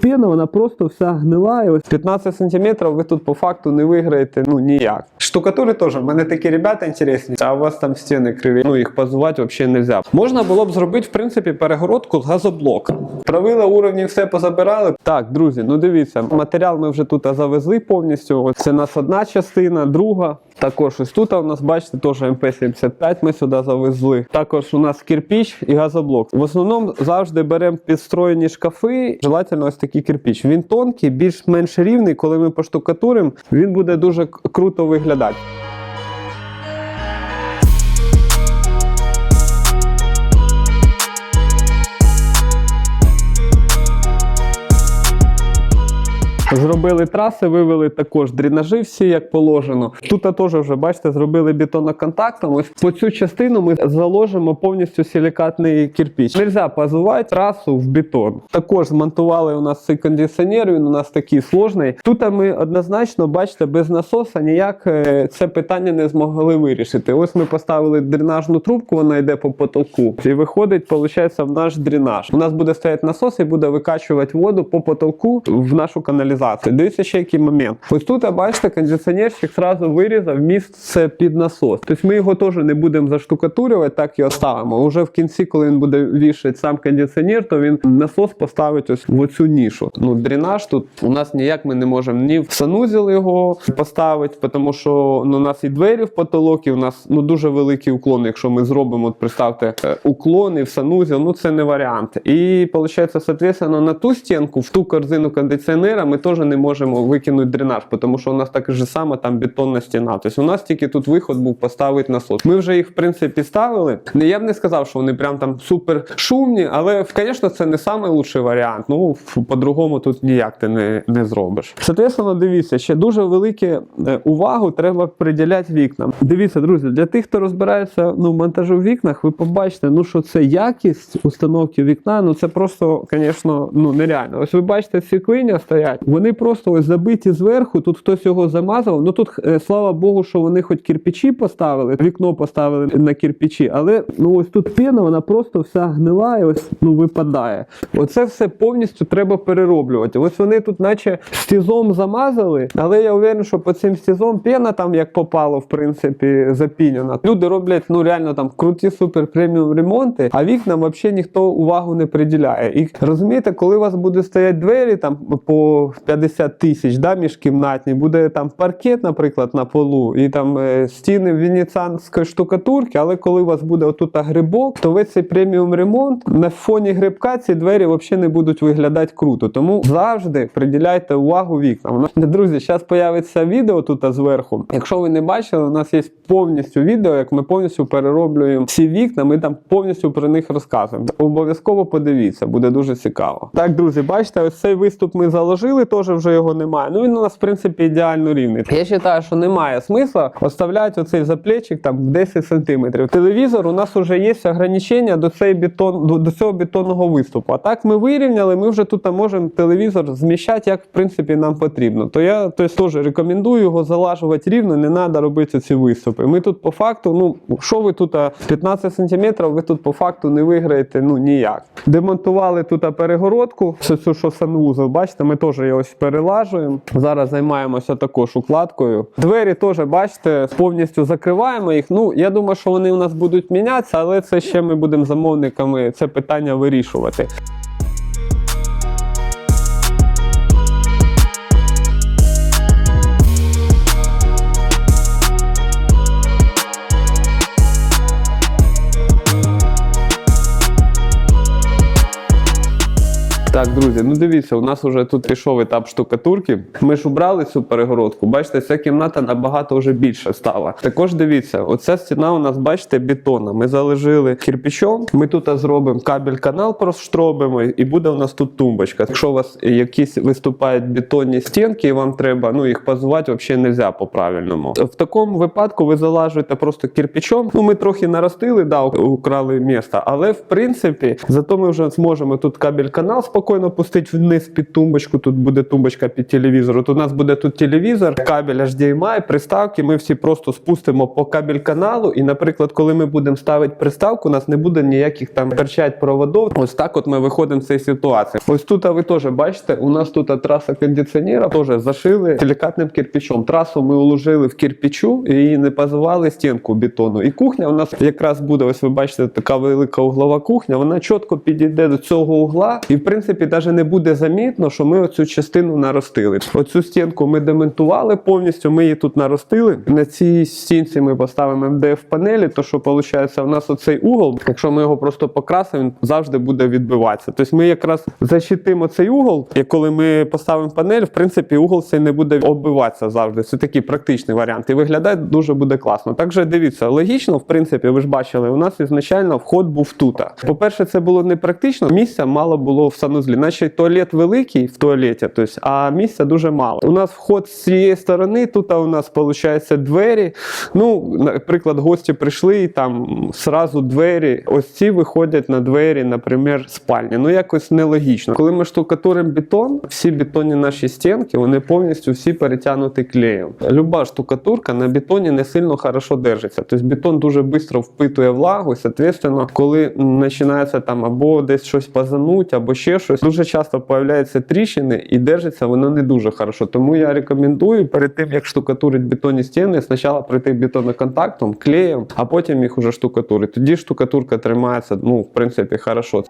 Пена, вона просто вся гнила. Ось 15 сантиметрів ви тут по факту не виграєте ну ніяк. Штукатури теж, в мене такі ребята інтересні, а у вас там стіни криві. Ну їх позувати взагалі не можна. Можна було б зробити, в принципі, перегородку з газоблока. Правила уровні все позабирали. Так, друзі, ну дивіться, матеріал ми вже тут завезли повністю. Ось це у нас одна частина, друга. Також ось тут у нас, бачите, теж МП-75 ми сюди завезли. Також у нас кирпіч і газоблок. В основному завжди беремо підстроєні шкафи. Желательно ось такий кирпіч. Він тонкий, більш-менш рівний. Коли ми поштукатуримо, він буде дуже круто виглядати. Зробили траси, вивели також дренажі всі як положено. Тут теж вже бачите, зробили бетоноконтактом. Ось по цю частину ми заложимо повністю силікатний кирпіч. Нельзя пазувати трасу в бетон. Також змонтували у нас цей кондиціонер. Він у нас такий сложний. Тут ми однозначно бачите, без насоса ніяк е, це питання не змогли вирішити. Ось ми поставили дренажну трубку, вона йде по потолку. І виходить, виходить, в наш дренаж. У нас буде стояти насос і буде викачувати воду по потолку в нашу каналізацію. Дивіться ще який момент. Ось тут, бачите, кондиціонерчик зразу вирізав місце під насос. Тобто ми його теж не будемо заштукатурювати, так і оставимо. Уже в кінці, коли він буде вішати сам кондиціонер, то він насос поставить ось в оцю нішу. Ну, дренаж тут у нас ніяк ми не можемо ні в санузел його поставити, тому що ну, у нас і двері в потолок, і у нас ну, дуже великий уклон. Якщо ми зробимо, от представте, е, уклон і в санузел, ну це не варіант. І виходить, соответственно, на ту стінку, в ту корзину кондиціонера ми теж не можемо викинути дренаж, тому що у нас так же само там бетонна стіна. Тобто у нас тільки тут виход був поставити насос. Ми вже їх в принципі ставили. Не- Я б не сказав, що вони прям там супер шумні, але звісно, це не найкращий варіант. Ну по-другому тут ніяк ти не, не зробиш. Соответственно, дивіться, ще дуже велике е, увагу треба приділяти вікнам. Дивіться, друзі, для тих, хто розбирається ну, в монтажу в вікнах, ви побачите, ну що це якість установки вікна, ну це просто, звісно, ну нереально. Ось ви бачите, ці клиня стоять, вони просто ось забиті зверху. Тут хтось його замазав. Ну тут, е, слава Богу, що вони хоч кирпичі поставили, вікно поставили на кирпичі, але ну ось тут пена, вона просто вся гнила і ось ну випадає. Оце все повністю треба перероблювати. Ось вони тут, наче стізом замазали, але я уверен, що по цим стізом пена там як попало, в принципі, запінена. Люди роблять ну реально там круті супер преміум ремонти, а вікнам взагалі ніхто увагу не приділяє. І розумієте, коли у вас буде стоять двері там по 50 тисяч, да, міжкімнатні, буде там паркет, наприклад, на полу, і там е, стіни венеціанської штукатурки, але коли у вас буде отут грибок, то ви цей преміум ремонт на фоні грибка ці двері взагалі не будуть виглядати круто. Тому завжди приділяйте увагу вікнам. Друзі, зараз появиться відео тут зверху. Якщо ви не бачили, у нас є повністю відео, як ми повністю перероблюємо ці вікна. Ми там повністю про них розказуємо. Обов'язково подивіться, буде дуже цікаво. Так, друзі, бачите, ось цей виступ ми заложили, теж вже його немає. Ну він у нас, в принципі, ідеально рівний. Я вважаю, що немає смисла оставляти оцей заплечик там в 10 сантиметрів. Телевізор у нас вже є ограничення до цей бетон, до, до цього бетонного виступу. А так ми вирівняли, ми вже тут можемо телевізор зміщати, як в принципі нам потрібно. То я теж рекомендую його залажувати рівно, не треба робити ці виступи. Ми тут по факту, ну що ви тут 15 сантиметрів, ви тут по факту не виграєте ну ніяк. Демонтували тут перегородку, цю, що санвузол, бачите, ми теж його ось перелажуємо. Зараз займаємося також укладкою. Двері теж, бачите, повністю закриваємо їх. Ну, я думаю, що вони у нас будуть мінятися, але це ще ми будемо замовниками це питання вирішувати. Так, друзі, ну дивіться, у нас вже тут пішов етап штукатурки. Ми ж убрали цю перегородку. Бачите, ця кімната набагато вже більше стала. Також дивіться, оця стіна у нас, бачите, бетонна. Ми заложили кирпичом. Ми тут зробимо кабель канал, проштробимо, і буде у нас тут тумбочка. Якщо у вас якісь виступають бетонні стінки, і вам треба ну їх позувати, взагалі не можна по-правильному. В такому випадку ви залажуєте просто кирпичом. Ну ми трохи наростили, да, украли місце, але в принципі, зато ми вже зможемо тут кабель канал спокійно спокійно пустити вниз під тумбочку. Тут буде тумбочка під телевізор. От у нас буде тут телевізор, кабель HDMI, приставки. Ми всі просто спустимо по кабель каналу. І, наприклад, коли ми будемо ставити приставку, у нас не буде ніяких там торчать проводов. Ось так от ми виходимо з цієї ситуації. Ось тут а ви теж бачите, у нас тут траса кондиціонера теж зашили силікатним кирпичом. Трасу ми уложили в кирпичу і не позивали стінку бетону. І кухня у нас якраз буде, ось ви бачите, така велика углова кухня. Вона чітко підійде до цього угла, і в принципі навіть не буде замітно, що ми оцю частину наростили. Оцю стінку ми демонтували повністю. Ми її тут наростили. На цій стінці ми поставимо МДФ панелі. То що виходить, у нас оцей угол, якщо ми його просто покрасимо, він завжди буде відбиватися. Тобто ми якраз защитимо цей угол, і коли ми поставимо панель, в принципі, угол цей не буде оббиватися завжди. Це такий практичний варіант. І виглядає дуже буде класно. Так же дивіться, логічно, в принципі, ви ж бачили, у нас ізначально вход був тут. По-перше, це було не практично. Місця мало було в санузлі. Наче туалет великий в туалеті, тобто, а місця дуже мало. У нас вход з цієї сторони, тут у нас виходить двері. Ну, наприклад, гості прийшли і там сразу двері. Ось ці виходять на двері, наприклад, спальні. Ну якось нелогічно. Коли ми штукатуримо бетон, всі бетонні наші стінки, вони повністю всі перетягнуті клеєм. Люба штукатурка на бетоні не сильно хорошо держиться. Тобто бетон дуже швидко впитує влагу, і, соответственно, коли починається там або десь щось позануть, або ще щось, дуже часто появляються тріщини і держиться воно не дуже хорошо. Тому я рекомендую перед тим, як штукатурить бетонні стіни, спочатку пройти бетоноконтактом, клеєм, а потім їх уже штукатурити. Тоді штукатурка тримається, ну, в принципі, хорошо.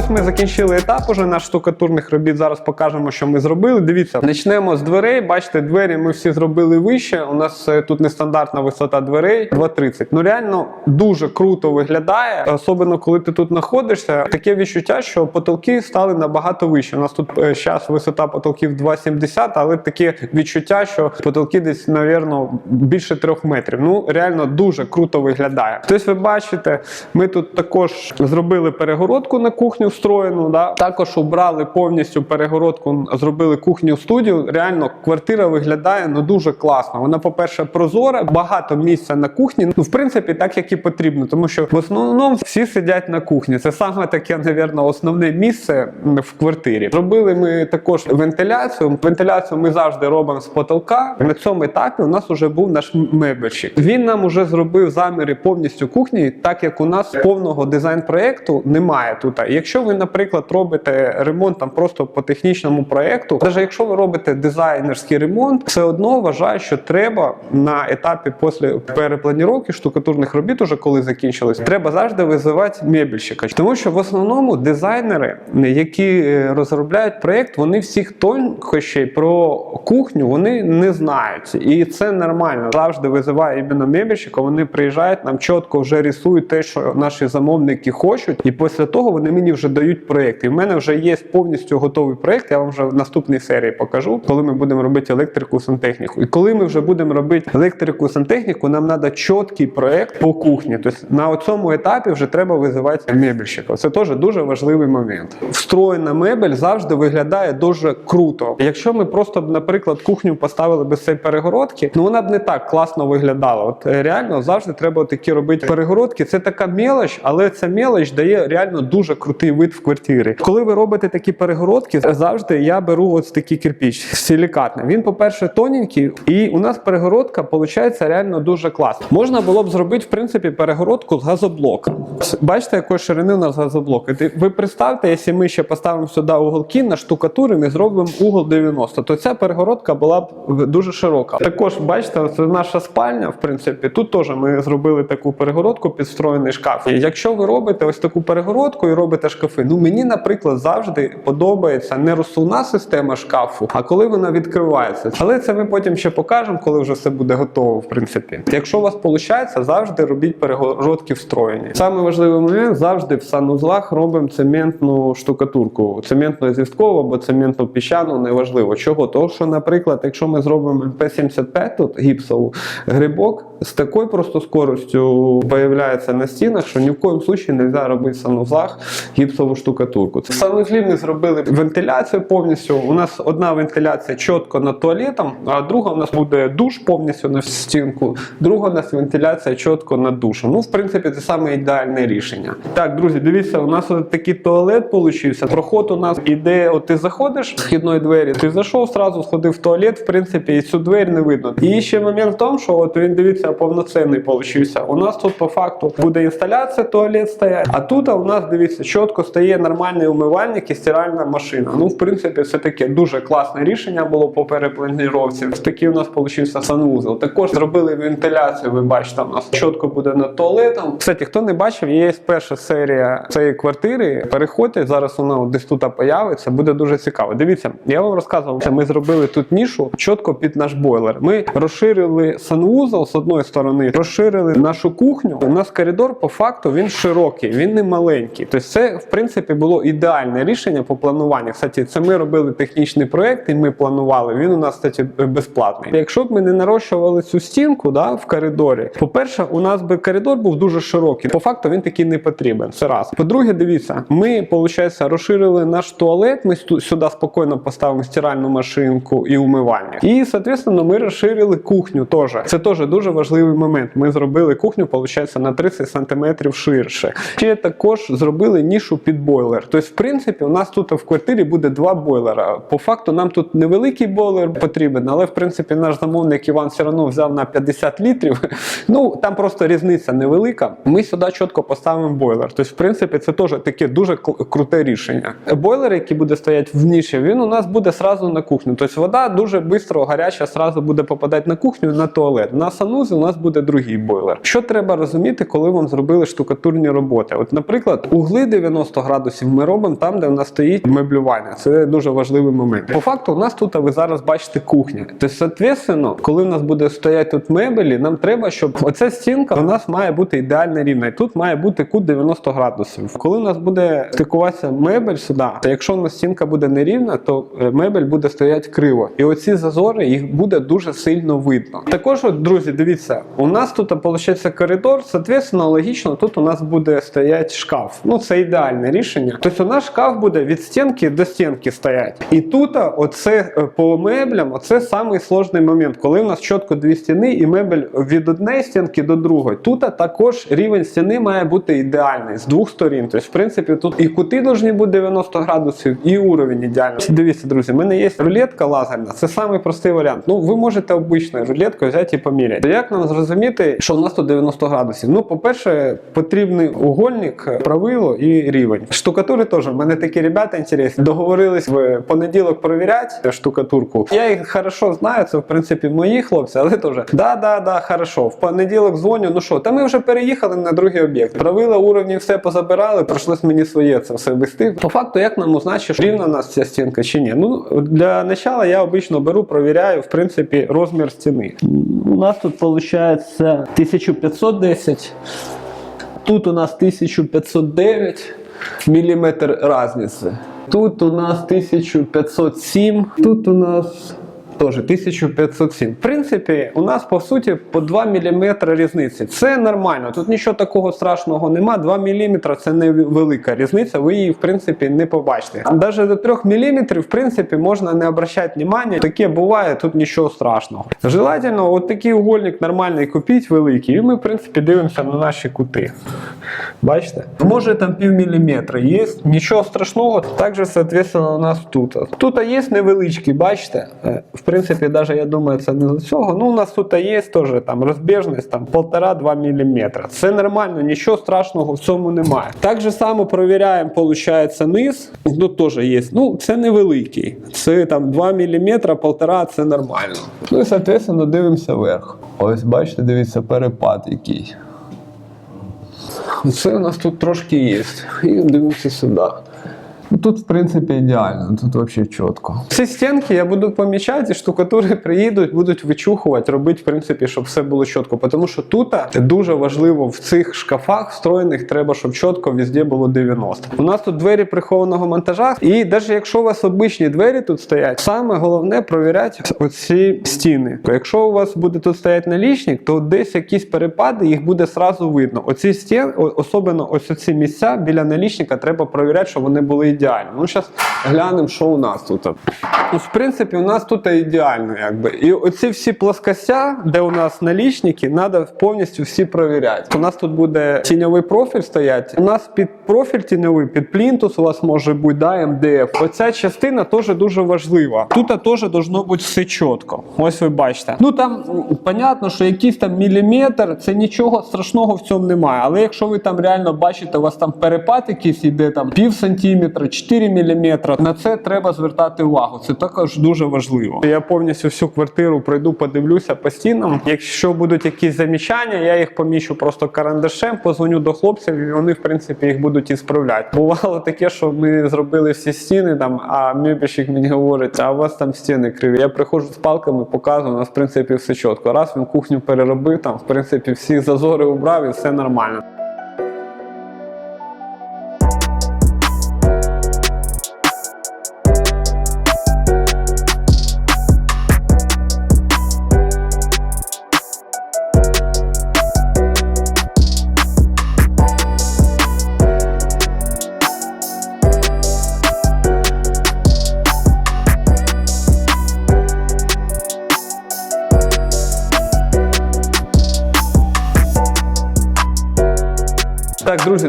Ось ми закінчили етап уже наш штукатурних робіт. Зараз покажемо, що ми зробили. Дивіться, почнемо з дверей. Бачите, двері ми всі зробили вище. У нас е, тут нестандартна висота дверей 2,30. Ну реально дуже круто виглядає, особливо коли ти тут знаходишся. Таке відчуття, що потолки стали набагато вище. У нас тут зараз висота потолків 2,70, але таке відчуття, що потолки десь, навірно, більше трьох метрів. Ну реально дуже круто виглядає. Тобто, ви бачите, ми тут також зробили перегородку на кухню встроєну. Да? Також убрали повністю перегородку, зробили кухню студію. Реально квартира виглядає ну дуже класно. Вона, по-перше, прозора, багато місця на кухні. Ну, в принципі, так як і потрібно, тому що в основному всі сидять на кухні. Це саме таке, навірно, основне місце в квартирі. Зробили ми також вентиляцію. Вентиляцію ми завжди робимо з потолка. На цьому етапі у нас вже був наш мебельщик. Він нам уже зробив заміри повністю кухні, так як у нас повного дизайн-проєкту немає тут. І якщо ви, наприклад, робите ремонт там просто по технічному проєкту, навіть якщо ви робите дизайнерський ремонт, все одно вважаю, що треба на етапі після перепланіровки штукатурних робіт, уже коли закінчились, треба завжди визивати мебельщика. Тому що в основному дизайнери, які е, розробляють проєкт, вони всіх тонкощей про кухню вони не знають. І це нормально. Завжди визиває іменно мебельщика, вони приїжджають, нам чітко вже рисують те, що наші замовники хочуть, і після того вони мені вже дають проєкт. І в мене вже є повністю готовий проєкт. Я вам вже в наступній серії покажу, коли ми будемо робити електрику сантехніку. І коли ми вже будемо робити електрику сантехніку, нам треба чіткий проєкт по кухні. Тобто на цьому етапі вже треба визивати мебельщика. Це теж дуже важливий момент. Встроєна мебель завжди виглядає дуже круто. Якщо ми просто б, наприклад, кухню поставили без цієї перегородки, ну вона б не так класно виглядала. От е, реально завжди треба такі робити перегородки. Це така мелоч, але ця мелоч дає реально дуже крутий вид в квартирі. Коли ви робите такі перегородки, завжди я беру ось такий кирпіч силікатний. Він, по-перше, тоненький, і у нас перегородка виходить реально дуже класно. Можна було б зробити, в принципі, перегородку з газоблока. Бачите, якої ширини у нас газоблок. Ви представте, якщо ми ще поставимо сюди уголки на штукатурі, ми зробимо угол 90, то ця перегородка була б дуже широка. Також бачите, це наша спальня, в принципі. Тут теж ми зробили таку перегородку під встроєний шкаф. І якщо ви робите ось таку перегородку і робите шкафи. Ну мені, наприклад, завжди подобається не розсувна система шкафу, а коли вона відкривається. Але це ми потім ще покажемо, коли вже все буде готово, в принципі. Якщо у вас виходить, завжди робіть перегородки встроєні. Саме важливий момент завжди в санузлах робимо цементну штукатурку, цементно зв'язкову або цементно піщану, неважливо. Чого? Тому що, наприклад, якщо ми зробимо МП-75 тут гіпсову грибок, з такою просто скоростю появляється на стінах, що ні в коєму случаї не можна робити в санузлах гіпсову штукатурку. Це санузлі ми зробили вентиляцію повністю. У нас одна вентиляція чітко над туалетом, а друга у нас буде душ повністю на стінку. Друга у нас вентиляція чітко над душем. Ну, в принципі, це саме ідеальне рішення. Так, друзі, дивіться, у нас от такий туалет получився. Проход у нас іде, от ти заходиш з вхідної двері, ти зайшов, зразу сходив в туалет, в принципі, і цю двері не видно. І ще момент в тому, що от він дивіться, повноцінний получився. У нас тут по факту буде інсталяція, туалет стоять. А тут у нас дивіться, чітко стає нормальний умивальник і стиральна машина. Ну, в принципі, це таке дуже класне рішення було по перепланіровці. Ось такий у нас получився санвузол. Також зробили вентиляцію. Ви бачите, у нас чітко буде над туалетом. Кстати, хто не бачив, є перша серія цієї квартири. Переходьте зараз. Вона десь тут появиться. Буде дуже цікаво. Дивіться, я вам розказував, що ми зробили тут нішу чітко під наш бойлер. Ми розширили санвузол з одної сторони, розширили нашу кухню. У нас коридор по факту він широкий, він не маленький. Тобто, це в принципі було ідеальне рішення по плануванню. Кстати, це ми робили технічний проект, і ми планували. Він у нас кстати, безплатний. Якщо б ми не нарощували цю стінку да, в коридорі, по-перше, у нас би коридор був дуже широкий. По факту він такий не потрібен. Це раз. По-друге, дивіться, ми, виходить, розширили наш туалет. Ми сюди спокійно поставимо стиральну машинку і умивальник. І, соответственно, ми розширили кухню теж. Це теж дуже важливий момент. Ми зробили кухню, виходить, на 30 см ширше. Ще також зробили нішу під бойлер. Тобто, в принципі, у нас тут в квартирі буде два бойлера. По факту, нам тут невеликий бойлер потрібен, але в принципі наш замовник Іван все одно взяв на 50 літрів. Ну там просто різниця невелика. Ми сюди чітко поставимо бойлер. Тобто, в принципі, це теж таке дуже круте рішення. Бойлер, який буде стояти в ніші, він у нас буде сразу на кухню. Тобто вода дуже швидко гаряча сразу буде попадати на кухню на туалет. На санузі у нас буде другий бойлер. Що треба розуміти, коли вам зробили штукатурні роботи? От, наприклад, угли 90 градусів ми робимо там, де у нас стоїть меблювання. Це дуже важливий момент. По факту, у нас тут ви зараз бачите кухня. Тобто, соответственно, коли у нас буде стояти тут мебелі, нам треба, щоб оця стінка у нас має бути ідеально рівна. І тут має бути кут 90 градусів. Коли у нас буде стикуватися мебель сюди, то якщо у нас стінка буде нерівна, то е, мебель буде стояти криво. І оці зазори їх буде дуже сильно видно. Також, от, друзі, дивіться, у нас тут виходить коридор, соответственно, логічно, тут у нас буде стояти шкаф. Ну, це ідеальне рішення. Тобто у нас шкаф буде від стінки до стінки стояти. І тут, оце е, по меблям, оце самий сложний момент, коли у нас чітко дві стіни і мебель від однієї стінки до другої. Тут також рівень стіни має бути ідеальний з двох сторін. Тобто, в принципі, тут і кути повинні бути 90 градусів, і уровень ідеальний. Дивіться, друзі, в мене є рулетка лазерна. Це самий простий варіант. Ну, ви можете обичну рулетку взяти і поміряти. Як нам зрозуміти, що у нас тут 90 градусів? Ну, по-перше, потрібний угольник, правило і рівень. Штукатури теж. У мене такі ребята інтересні. Договорились в понеділок перевіряти штукатурку. Я їх хорошо знаю, це в принципі мої хлопці, але теж да, да, да, хорошо. В понеділок дзвоню. Ну що, та ми вже переїхали на другий об'єкт. Правила уровні все позабирали, прийшлось мені своє це все вести. По факту, як нам узначить, що рівна у нас ця стінка чи ні? Ну для начала я обично беру, провіряю в принципі розмір стіни. У нас тут виходить 1510. Тут у нас 1509 міліметр різниці. Тут у нас 1507. Тут у нас теж 1507. В принципі, у нас по суті по 2 мм різниці. Це нормально. Тут нічого такого страшного нема. 2 мм це не велика різниця. Ви її в принципі не побачите. Навіть до 3 мм, в принципі, можна не обращати увагу. Таке буває, тут нічого страшного. Желательно, от такий угольник нормальний купіть великий, і ми, в принципі, дивимося на наші кути. Бачите? Може там пів міліметра є, нічого страшного. Також, соответственно, у нас тут. Тут є невеличкий, бачите? Е, В принципі, навіть я думаю, це не з цього. Ну, у нас тут є теж там розбіжність там 1,5-2 мм. Це нормально, нічого страшного в цьому немає. Так же само провіряємо, виходить, низ. Тут теж є. Ну, це невеликий. Це там 2 мм, 1,5 це нормально. Ну і, соответственно, дивимося вверх. Ось бачите, дивіться, перепад який. Це у нас тут трошки є. І дивимося сюди. Тут, в принципі, ідеально, тут взагалі чітко. Ці стінки я буду помічати, штукатури приїдуть, будуть вичухувати, робити, в принципі, щоб все було чітко. Тому що тут дуже важливо в цих шкафах встроєних треба, щоб чітко везде було 90. У нас тут двері прихованого монтажа, і навіть якщо у вас обичні двері тут стоять, саме головне провіряти оці стіни. Якщо у вас буде тут стояти налічник, то десь якісь перепади, їх буде сразу видно. Оці стіни, особливо ось ці місця біля налічника, треба провіряти, щоб вони були ідеальні. Ну, зараз глянемо, що у нас тут. Ну, в принципі, у нас тут ідеально, якби. І оці всі плоскостя, де у нас налічники, треба повністю всі провіряти. У нас тут буде тіньовий профіль стоять. У нас під профіль тіньовий, під плінтус у вас може бути да, МДФ. Оця частина теж дуже важлива. Тут теж должно бути все чітко. Ось ви бачите. Ну там понятно, що якийсь там міліметр, це нічого страшного в цьому немає. Але якщо ви там реально бачите, у вас там перепад якийсь іде там пів сантиметра, 4 міліметра, на це треба звертати увагу. Це також дуже важливо. Я повністю всю квартиру пройду, подивлюся по стінам. Якщо будуть якісь замічання, я їх поміщу просто карандашем, позвоню до хлопців, і вони, в принципі, їх будуть ісправляти. Бувало таке, що ми зробили всі стіни там, а мебельщик мені говорить, а у вас там стіни криві. Я приходжу з палками, показую, у нас в принципі все чітко. Раз він кухню переробив, там в принципі всі зазори убрав і все нормально.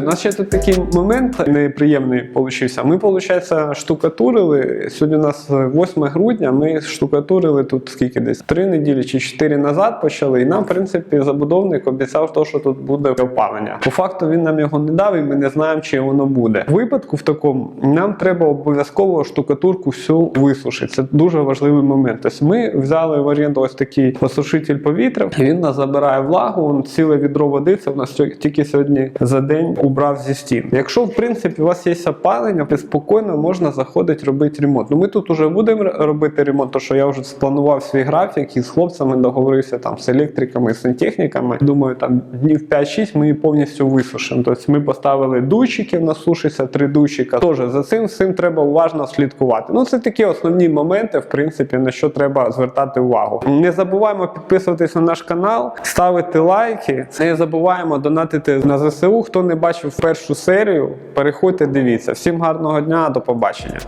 У нас ще тут такий момент неприємний получився. Ми, виходить, штукатурили. Сьогодні у нас 8 грудня. Ми штукатурили тут скільки десь три неділі чи чотири назад почали. І нам, в принципі, забудовник обіцяв, то, що тут буде опалення. По факту він нам його не дав, і ми не знаємо, чи воно буде. В випадку в такому нам треба обов'язково штукатурку всю висушити. Це дуже важливий момент. Тобто ми взяли в оренду ось такий осушитель повітря. Він нас забирає влагу. Он ціле відро води. Це в нас тільки сьогодні за день убрав зі стін. Якщо в принципі у вас є опалення, то спокійно можна заходити робити ремонт. Ну ми тут вже будемо робити ремонт, тому що я вже спланував свій графік і з хлопцями договорився там з електриками, з сантехніками. Думаю, там днів 5-6 ми її повністю висушимо. Тобто ми поставили дучики, в нас сушиться три дучика. Тож за цим всім треба уважно слідкувати. Ну це такі основні моменти, в принципі, на що треба звертати увагу. Не забуваємо підписуватись на наш канал, ставити лайки. Не забуваємо донатити на ЗСУ. Хто не бачив першу серію, переходьте, дивіться. Всім гарного дня, до побачення.